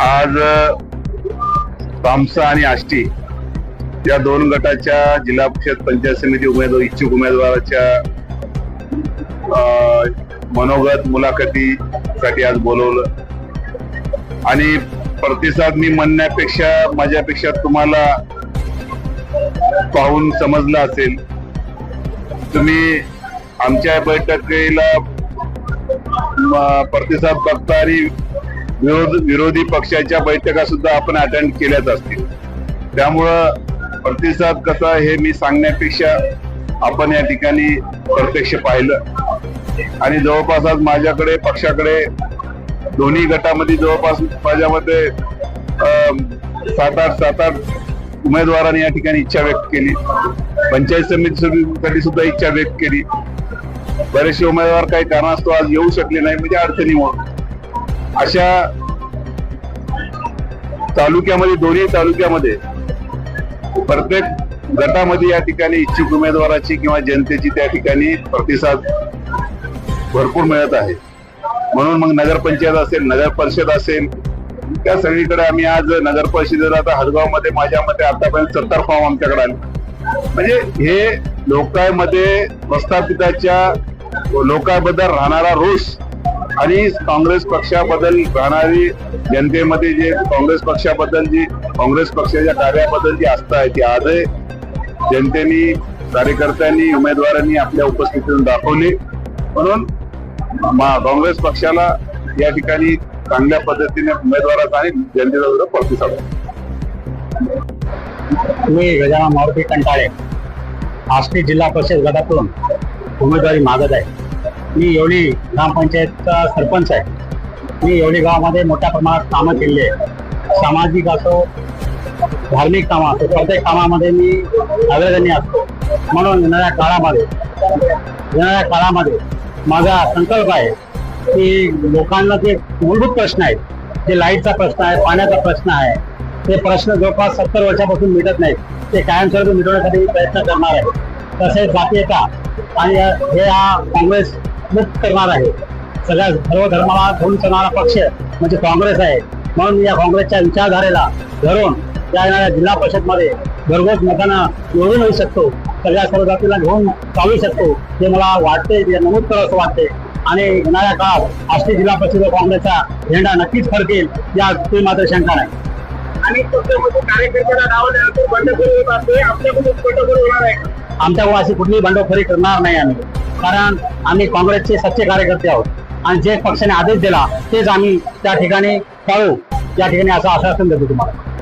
आज तामसा आणि आष्टी या दोन गटाच्या जिल्हा परिषद पंचायत समिती उमेदवार इच्छुक उमेदवाराच्या मनोगत मुलाखतीसाठी आज बोलवलं. आणि प्रतिसाद मी म्हणण्यापेक्षा माझ्यापेक्षा तुम्हाला पाहून समजलं असेल तुम्ही आमच्या बैठकीला प्रतिसाद बघता आणि विरोध विरोधी पक्षाच्या बैठका सुद्धा आपण अटेंड केल्याच असतील. त्यामुळं प्रतिसाद कसा हे मी सांगण्यापेक्षा आपण या ठिकाणी प्रत्यक्ष पाहिलं. आणि जवळपास आज माझ्याकडे पक्षाकडे दोन्ही गटामध्ये जवळपास माझ्यामध्ये अं, सात आठ सात आठ उमेदवारांनी या ठिकाणी इच्छा व्यक्त केली. पंचायत समितीसाठी सुद्धा इच्छा व्यक्त केली. बरेचसे उमेदवार काही कारणास्तव आज येऊ शकले नाही म्हणजे अडचणीमुळे अशा तालुक्यामध्ये दोन्ही तालुक्यामध्ये प्रत्येक गटामध्ये या ठिकाणी इच्छुक उमेदवाराची किंवा जनतेची त्या ठिकाणी प्रतिसाद भरपूर मिळत आहे. म्हणून मग नगरपंचायत असेल नगर परिषद असेल त्या सगळीकडे आम्ही आज नगर परिषदेला आता हदगावमध्ये माझ्या मते आतापर्यंत सत्तर फॉर्म आमच्याकडे आले. म्हणजे हे लोकांमध्ये प्रस्थापिताच्या लोकांबद्दल राहणारा रोष आणि काँग्रेस पक्षाबद्दल राहणारी जनतेमध्ये जे काँग्रेस पक्षाबद्दल जी काँग्रेस पक्षाच्या कार्याबद्दल जी आस्था आहे ती आजही जनतेनी कार्यकर्त्यांनी उमेदवारांनी आपल्या उपस्थितीतून दाखवली म्हणून काँग्रेस पक्षाला या ठिकाणी चांगल्या पद्धतीने उमेदवाराचा आणि जनतेचा विरोध प्रतिसाद आहे. मी गजानन मारुती कंटाळे आष्टी जिल्हा परिषद गटातून उमेदवारी मागत आहे मी येवली ग्रामपंचायतचा सरपंच आहे. मी येवली गावामध्ये मोठ्या प्रमाणात कामं केली आहे. सामाजिक असो धार्मिक कामं असो प्रत्येक कामामध्ये मी अग्रगण्य असतो. म्हणून येणाऱ्या काळामध्ये येणाऱ्या काळामध्ये माझा संकल्प आहे की लोकांना जे मूलभूत प्रश्न आहेत जे लाईटचा प्रश्न आहे पाण्याचा प्रश्न आहे ते प्रश्न जवळपास सत्तर वर्षापासून मिटत नाहीत. ते कायमस्वरूपी मिटवण्यासाठी मी प्रयत्न करणार आहे. तसेच जातीयता आणि हे हा काँग्रेस मुक्त करणार आहे. सगळ्या सर्व धर्माला घेऊन चालणारा पक्ष म्हणजे काँग्रेस आहे. म्हणून या काँग्रेसच्या विचारधारेला धरून या येणाऱ्या जिल्हा परिषदमध्ये घरगोच मतांना निवडून येऊ शकतो. सगळ्या सर्व जातीला घेऊन चालू शकतो. हे मला वाटते ते नमूद करावं असं वाटते आणि येणाऱ्या काळात आष्टी जिल्हा परिषद काँग्रेसचा झेंडा नक्कीच फडकेल या ते मात्र शंका नाही. आणि कार्यकर्त्यांना नाव द्यायचं बंडखोरी होत असते आपल्याकडून बंडखोरी होणार आहे. का? आमच्याकडून अशी कुठलीही बंडखोरी करणार नाही आम्ही. कारण आम्ही काँग्रेसचे सच्चे कार्यकर्ते आहोत. आणि जे पक्षाने आदेश दिला तेच आम्ही त्या ठिकाणी पाळू. या ठिकाणी असं आश्वासन देतो तुम्हाला.